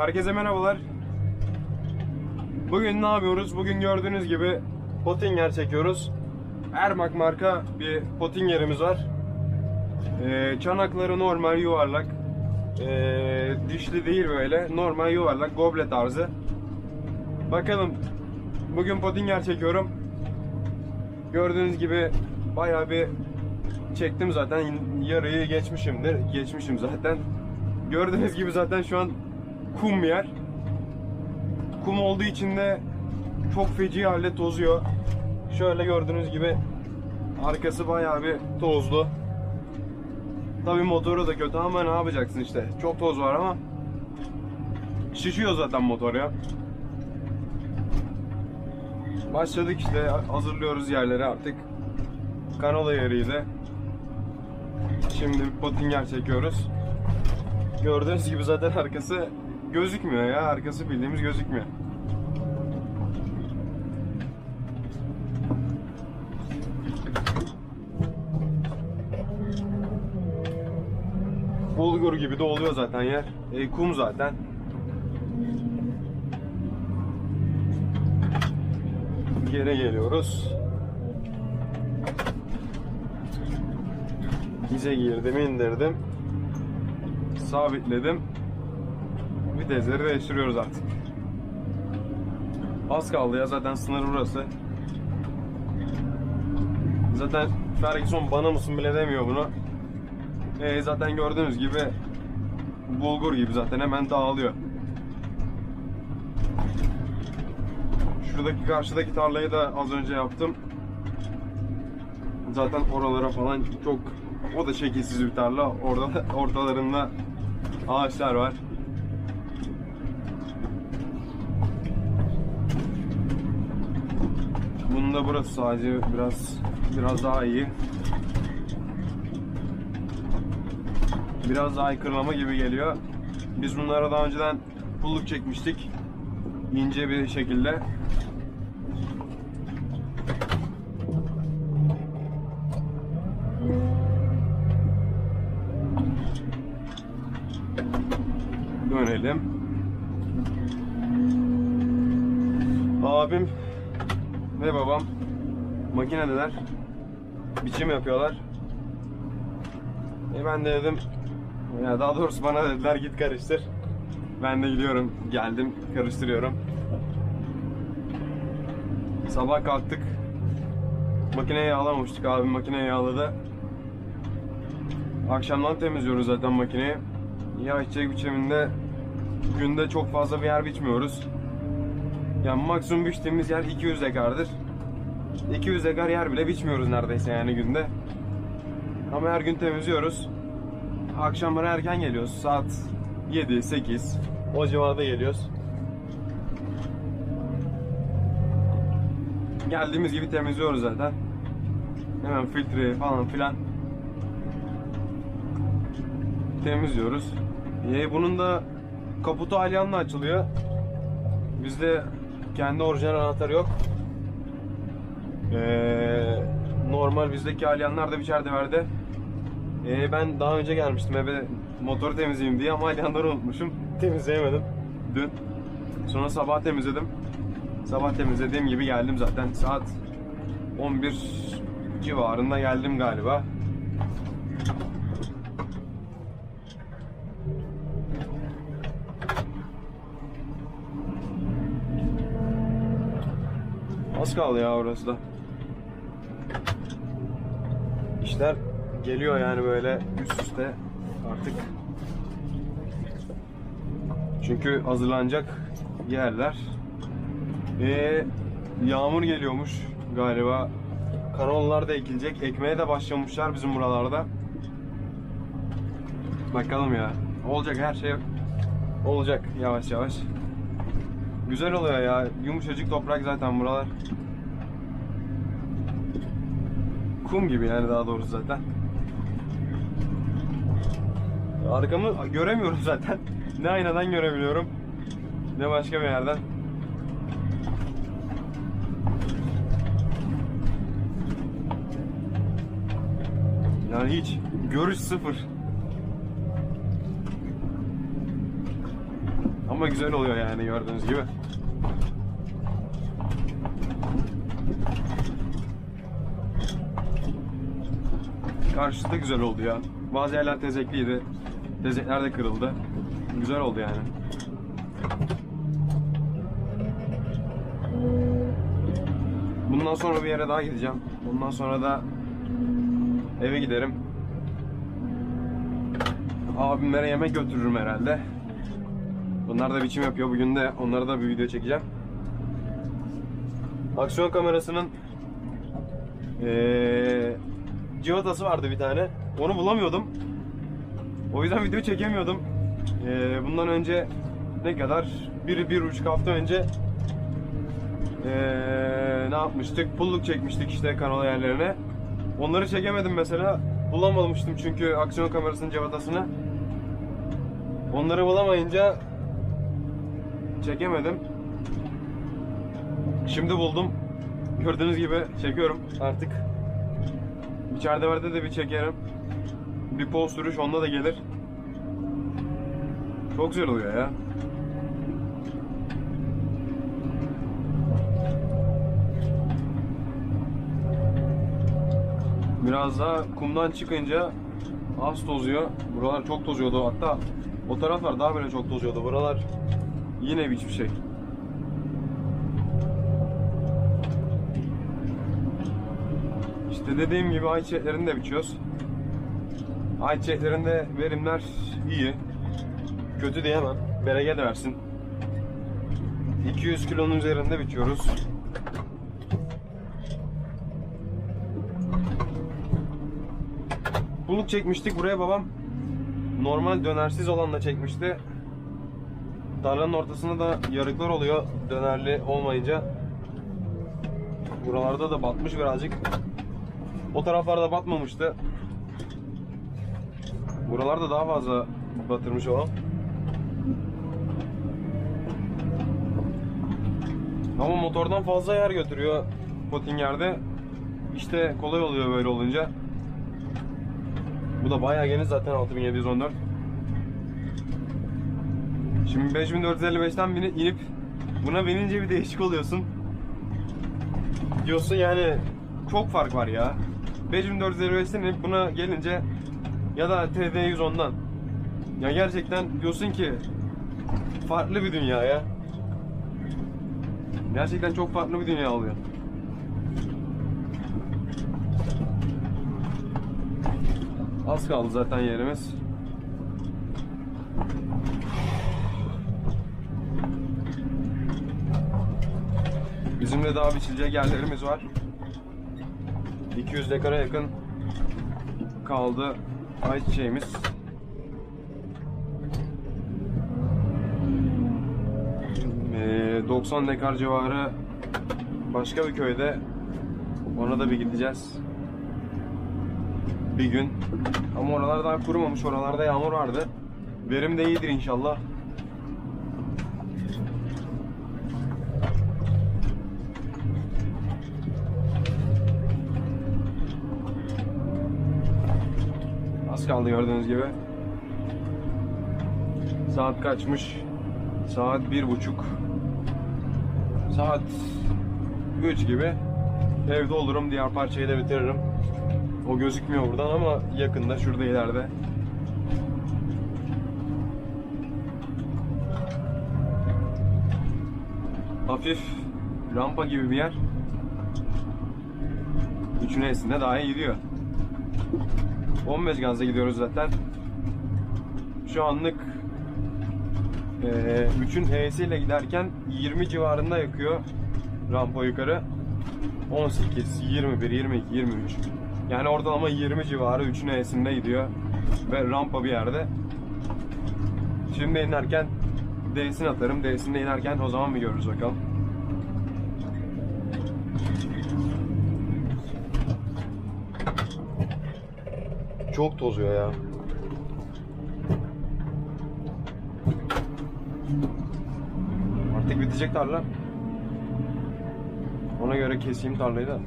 Herkese merhabalar. Bugün ne yapıyoruz? Bugün gördüğünüz gibi Pottinger çekiyoruz. Ermak marka bir Pottinger'imiz var. Ee, çanakları normal yuvarlak. Ee, dişli değil böyle. Normal yuvarlak goblet tarzı. Bakalım. Bugün Pottinger çekiyorum. Gördüğünüz gibi bayağı bir çektim zaten. Yarıyı geçmişimdir. Geçmişim zaten. Gördüğünüz gibi zaten şu an kum yer. Kum olduğu için de çok feci halde tozuyor. Şöyle gördüğünüz gibi arkası bayağı bir tozlu. Tabii motoru da kötü ama ne yapacaksın işte. Çok toz var ama şişiyor zaten motor ya. Başladık işte hazırlıyoruz yerleri artık. Kanola yeriydi. Şimdi bir Pottinger çekiyoruz. Gördüğünüz gibi zaten arkası gözükmüyor ya. Arkası bildiğimiz gözükmüyor. Bulgur gibi de oluyor zaten yer. E, kum zaten. Geri geliyoruz. Bize girdim, indirdim. Sabitledim. Vitesleri değiştiriyoruz artık. Az kaldı ya zaten sınır burası. Zaten Ferguson bana mısın bile demiyor bunu. E, zaten gördüğünüz gibi bulgur gibi zaten hemen dağılıyor. Şuradaki karşıdaki tarlayı da az önce yaptım. Zaten oralara falan çok o da şekilsiz bir tarla. Orada ortalarında ağaçlar var. Bunun da burası sadece biraz biraz daha iyi. Biraz daha kırlama gibi geliyor. Biz bunlara daha önceden pulluk çekmiştik. ince bir şekilde. Dönelim. Abim ve babam makinedeler. Biçim yapıyorlar. E ben de dedim ya daha doğrusu bana dediler git karıştır. Ben de gidiyorum. Geldim karıştırıyorum. Sabah kalktık. Makineyi yağlamamıştık abi makineyi yağladı. Akşamdan temizliyoruz zaten makineyi. Yağ içecek biçiminde günde çok fazla bir yer biçmiyoruz. Yani maksimum biçtiğimiz yer 200 dekardır. 200 dekar yer bile biçmiyoruz neredeyse yani günde. Ama her gün temizliyoruz. Akşamları erken geliyoruz. Saat 7, 8 o civarda geliyoruz. Geldiğimiz gibi temizliyoruz zaten. Hemen filtre falan filan temizliyoruz. Ee, bunun da kaputu alyanla açılıyor. Bizde kendi orijinal anahtarı yok. Ee, normal bizdeki alyanlar da biçerde verdi. Ee, ben daha önce gelmiştim eve motoru temizleyeyim diye ama alyanları unutmuşum. Temizleyemedim dün. Sonra sabah temizledim. Sabah temizlediğim gibi geldim zaten. Saat 11 civarında geldim galiba. Az kaldı ya orası da. İşler geliyor yani böyle üst üste artık. Çünkü hazırlanacak yerler. Ee, yağmur geliyormuş galiba. Kanollar da ekilecek. Ekmeğe de başlamışlar bizim buralarda. Bakalım ya. Olacak her şey olacak yavaş yavaş. Güzel oluyor ya. Yumuşacık toprak zaten buralar. Kum gibi yani daha doğrusu zaten. Arkamı göremiyorum zaten. Ne aynadan görebiliyorum. Ne başka bir yerden. Yani hiç görüş sıfır. Ama güzel oluyor yani gördüğünüz gibi. Karşısı da güzel oldu ya. Bazı yerler tezekliydi. Tezekler de kırıldı. Güzel oldu yani. Bundan sonra bir yere daha gideceğim. Ondan sonra da eve giderim. Abimlere yemek götürürüm herhalde. Bunlar da biçim yapıyor. Bugün de onlara da bir video çekeceğim. Aksiyon kamerasının eee civatası vardı bir tane. Onu bulamıyordum. O yüzden video çekemiyordum. Eee, bundan önce ne kadar? Bir, bir buçuk hafta önce eee, ne yapmıştık? Pulluk çekmiştik işte kanal yerlerine. Onları çekemedim mesela. Bulamamıştım çünkü aksiyon kamerasının cıvatasını. Onları bulamayınca çekemedim. Şimdi buldum. Gördüğünüz gibi çekiyorum artık. İçeride vardı de bir çekerim. Bir poz sürüş onda da gelir. Çok güzel oluyor ya. Biraz daha kumdan çıkınca az tozuyor. Buralar çok tozuyordu hatta o taraflar daha böyle çok tozuyordu. Buralar yine hiçbir şey. Dediğim gibi ayçiçeklerini de biçiyoruz. Ayçiçeklerinde verimler iyi. Kötü diyemem. Bereket versin. 200 kilonun üzerinde biçiyoruz. Buluk çekmiştik buraya babam. Normal dönersiz olanla çekmişti. Tarlanın ortasında da yarıklar oluyor dönerli olmayınca. Buralarda da batmış birazcık. O taraflarda batmamıştı. Buralarda daha fazla batırmış o. Ama motordan fazla yer götürüyor Pottinger'de. İşte kolay oluyor böyle olunca. Bu da bayağı geniş zaten 6714. Şimdi 5455'ten binip inip buna binince bir değişik oluyorsun. Diyorsun yani çok fark var ya. 5455'ten inip buna gelince ya da TD110'dan. Ya gerçekten diyorsun ki farklı bir dünya ya. Gerçekten çok farklı bir dünya oluyor. Az kaldı zaten yerimiz. Bizim de daha biçilecek yerlerimiz var. 200 dekara yakın kaldı ayçiçeğimiz. Ee, 90 dekar civarı başka bir köyde ona da bir gideceğiz. Bir gün. Ama oralar daha kurumamış. Oralarda yağmur vardı. Verim de iyidir inşallah. Kaldı gördüğünüz gibi. Saat kaçmış? Saat bir buçuk. Saat 3 gibi. Evde olurum. Diğer parçayı da bitiririm. O gözükmüyor buradan ama yakında şurada ileride. Hafif rampa gibi bir yer. Üçün E'sinde daha iyi gidiyor. 15 gazla gidiyoruz zaten. Şu anlık eee üçün E'siyle giderken 20 civarında yakıyor rampa yukarı. 18, 21, 22, 23. Yani ortalama 20 civarı 3'ün E'sinde gidiyor. Ve rampa bir yerde. Şimdi inerken D'sini atarım. D'sinde inerken o zaman bir görürüz bakalım. çok tozuyor ya. Artık bitecek tarla. Ona göre keseyim tarlayı da.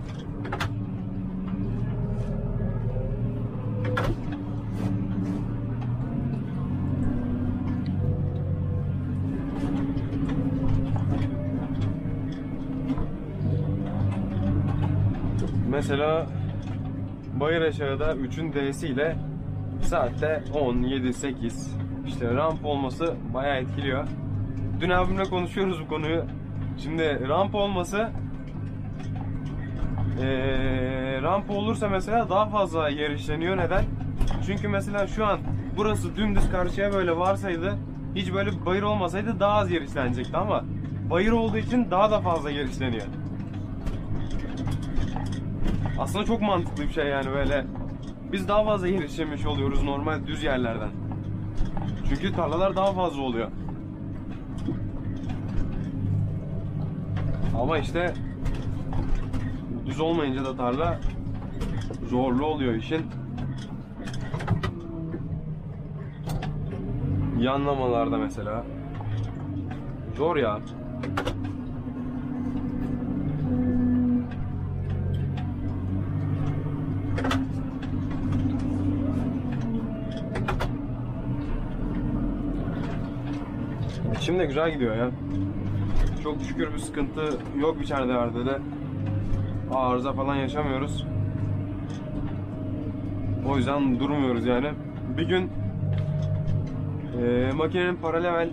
Mesela bayır aşağıda 3'ün D'si ile saatte 10, 7, 8 işte ramp olması bayağı etkiliyor. Dün abimle konuşuyoruz bu konuyu. Şimdi ramp olması eee ramp olursa mesela daha fazla yer işleniyor. Neden? Çünkü mesela şu an burası dümdüz karşıya böyle varsaydı hiç böyle bir bayır olmasaydı daha az yer işlenecekti ama bayır olduğu için daha da fazla yer işleniyor. Aslında çok mantıklı bir şey yani böyle. Biz daha fazla yer işlemiş oluyoruz normal düz yerlerden. Çünkü tarlalar daha fazla oluyor. Ama işte düz olmayınca da tarla zorlu oluyor işin. Yanlamalarda mesela. Zor ya. Şimdi güzel gidiyor ya. Çok şükür bir sıkıntı yok içerilerde de. Arıza falan yaşamıyoruz. O yüzden durmuyoruz yani. Bir gün e, makinenin paralel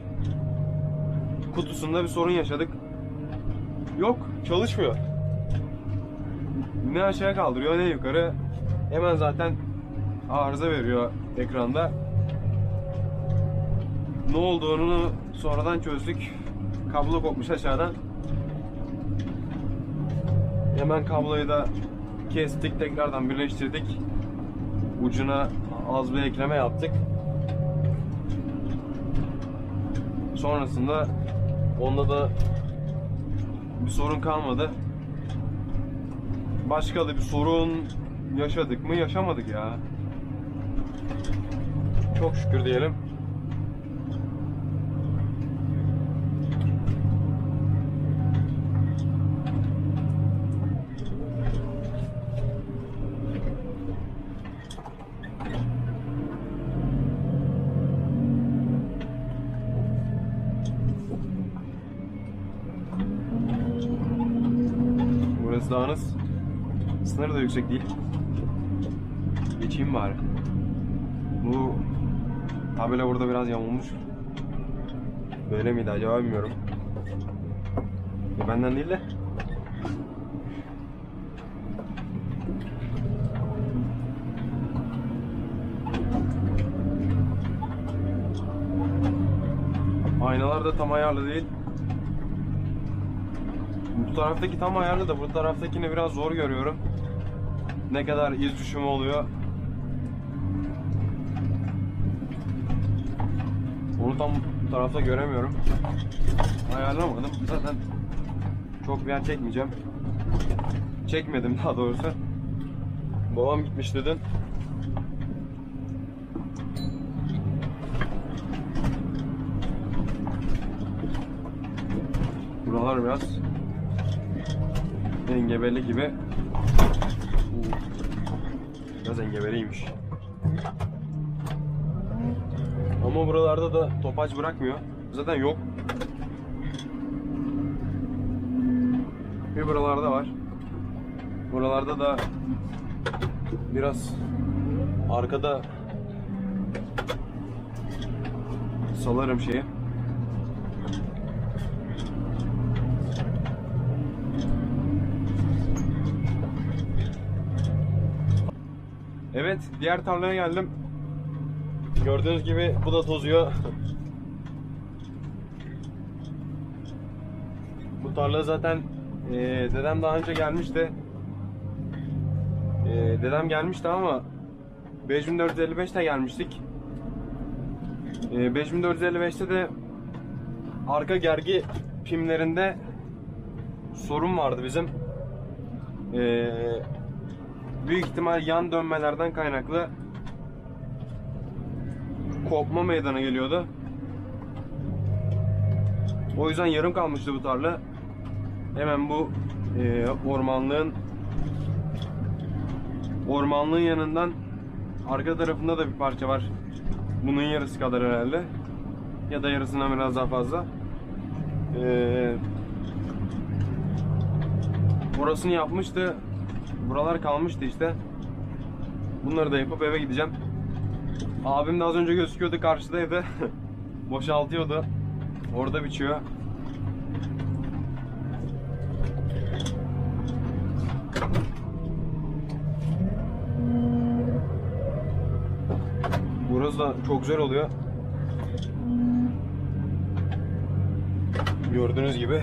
kutusunda bir sorun yaşadık. Yok, çalışmıyor. Ne aşağı kaldırıyor ne yukarı. Hemen zaten arıza veriyor ekranda. Ne olduğunu sonradan çözdük. Kablo kopmuş aşağıdan. Hemen kabloyu da kestik, tekrardan birleştirdik. Ucuna az bir ekleme yaptık. Sonrasında onda da bir sorun kalmadı. Başka da bir sorun yaşadık mı? Yaşamadık ya. Çok şükür diyelim. Yüksek değil. Geçeyim bari. Bu tabela burada biraz yamulmuş. Böyle miydi acaba bilmiyorum. Ya benden değil de. Aynalar da tam ayarlı değil. Bu taraftaki tam ayarlı da bu taraftakini biraz zor görüyorum. Ne kadar iz düşümü oluyor. Onu tam bu tarafta göremiyorum. Ayarlamadım. Zaten çok bir yer çekmeyeceğim. Çekmedim daha doğrusu. Babam gitmiş dedin. Buralar biraz engebeli gibi. Biraz engebeliymiş. Ama buralarda da topaç bırakmıyor. Zaten yok. Bir buralarda var. Buralarda da biraz arkada salarım şeyi. Evet, diğer tarlaya geldim. Gördüğünüz gibi bu da tozuyor. bu tarla zaten eee, dedem daha önce gelmişti. Eee, dedem gelmişti ama 5455'te gelmiştik. Eee 5455'te de arka gergi pimlerinde sorun vardı bizim. Eee büyük ihtimal yan dönmelerden kaynaklı kopma meydana geliyordu. O yüzden yarım kalmıştı bu tarla. Hemen bu e, ormanlığın ormanlığın yanından arka tarafında da bir parça var. Bunun yarısı kadar herhalde. Ya da yarısından biraz daha fazla. Ee, orasını yapmıştı. Buralar kalmıştı işte. Bunları da yapıp eve gideceğim. Abim de az önce gözüküyordu karşıdaydı. Boşaltıyordu. Orada biçiyor. Burası da çok güzel oluyor. Gördüğünüz gibi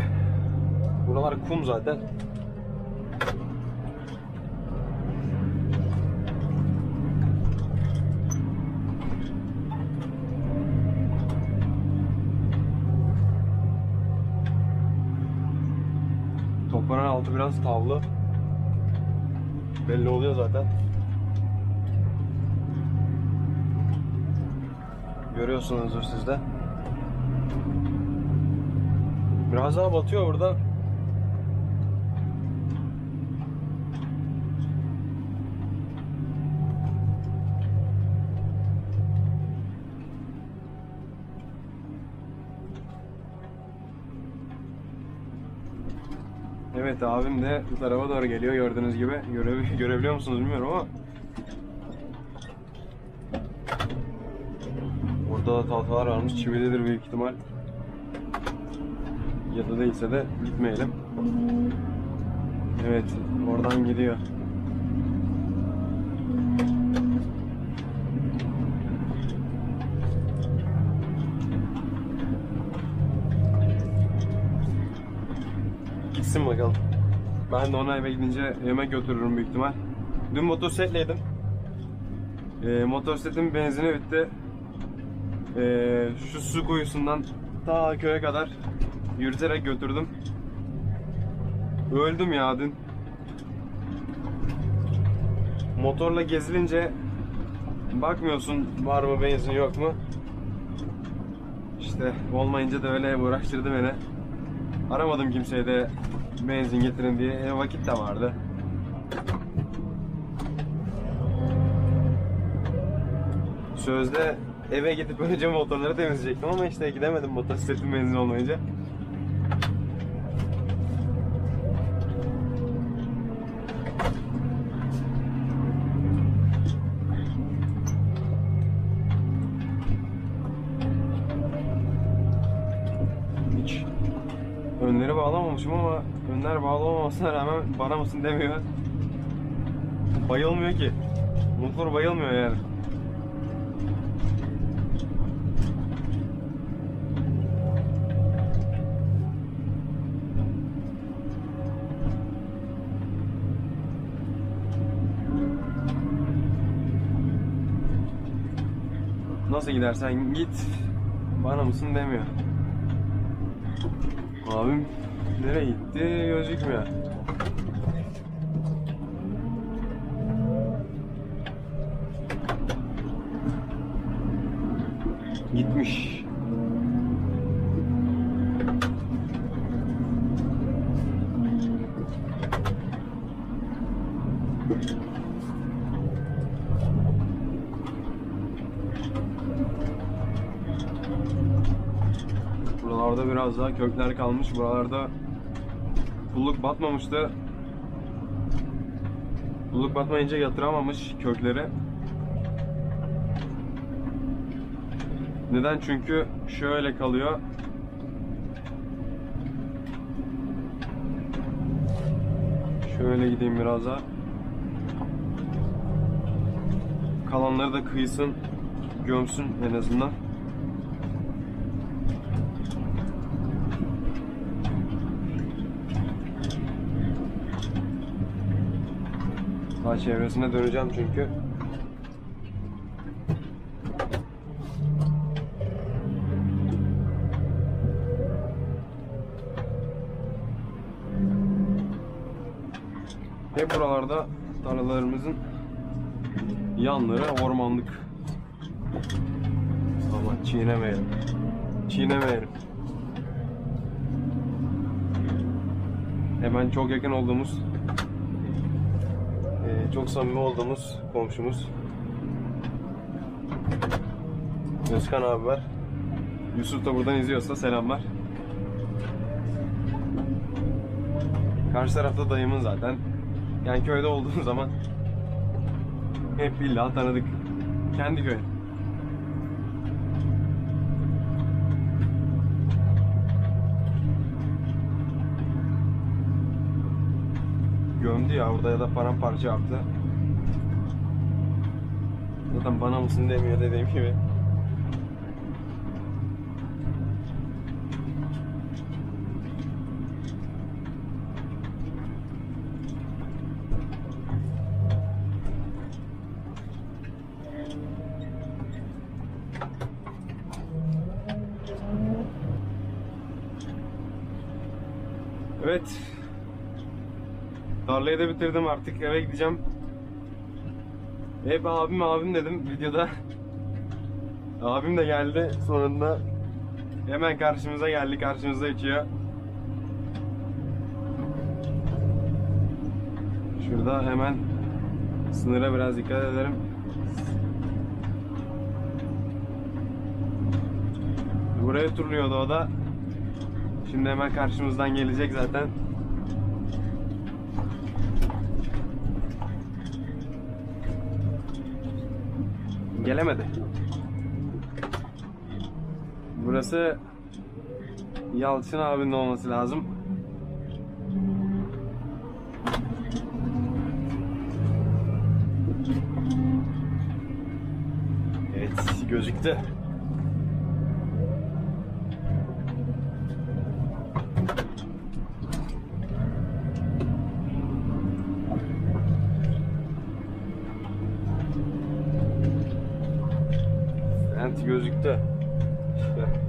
buralar kum zaten. Altı biraz tavlı. Belli oluyor zaten. Görüyorsunuzdur siz de. Biraz daha batıyor burada. Evet abim de bu tarafa doğru geliyor gördüğünüz gibi. Göre, görebiliyor musunuz bilmiyorum ama. Orada da tahtalar varmış. Çivilidir büyük ihtimal. Ya da değilse de gitmeyelim. Evet oradan gidiyor. Gitsin bakalım. Ben de ona eve gidince yemek götürürüm büyük ihtimal. Dün motosikletleydim. Ee, motosikletin benzini bitti. Ee, şu su kuyusundan ta köye kadar yürüterek götürdüm. Öldüm ya dün. Motorla gezilince bakmıyorsun var mı benzin yok mu. İşte olmayınca da öyle uğraştırdı beni. Aramadım kimseye de benzin getirin diye. E, vakit de vardı. Sözde eve gidip önce motorları temizleyecektim ama işte gidemedim motosikletin benzin olmayınca. Önleri bağlamamışım ama önler bağlı olmamasına rağmen bana mısın demiyor. Bayılmıyor ki. Motor bayılmıyor yani. Nasıl gidersen git bana mısın demiyor. Abim nereye gitti gözükmüyor. Buralarda biraz daha kökler kalmış. Buralarda pulluk batmamıştı. Pulluk batmayınca yatıramamış kökleri. Neden? Çünkü şöyle kalıyor. Şöyle gideyim biraz daha. Kalanları da kıysın, gömsün en azından. Daha çevresine döneceğim çünkü. Hep buralarda tarlalarımızın yanları ormanlık. Ama çiğnemeyelim. Çiğnemeyelim. Hemen çok yakın olduğumuz çok samimi olduğumuz komşumuz Özkan abi var. Yusuf da buradan izliyorsa selamlar. Karşı tarafta dayımın zaten. Yani köyde olduğum zaman hep illa tanıdık. Kendi köy. Gömdü ya orada ya da paramparça yaptı. Zaten bana mısın demiyor dediğim gibi. Evet. Tarlayı da bitirdim artık eve gideceğim. Hep abim abim dedim videoda. Abim de geldi sonunda. Hemen karşımıza geldi karşımıza içiyor. Şurada hemen sınıra biraz dikkat edelim. Buraya turluyordu o da. Şimdi hemen karşımızdan gelecek zaten. Gelemedi. Burası Yalçın abinin olması lazım. Evet, gözüktü. Ent gözüktü. İşte.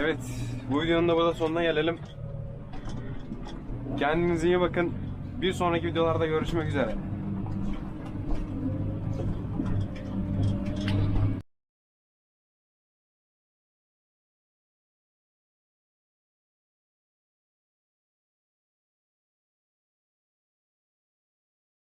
Evet, bu videonun da burada sonuna gelelim. Kendinize iyi bakın. Bir sonraki videolarda görüşmek üzere.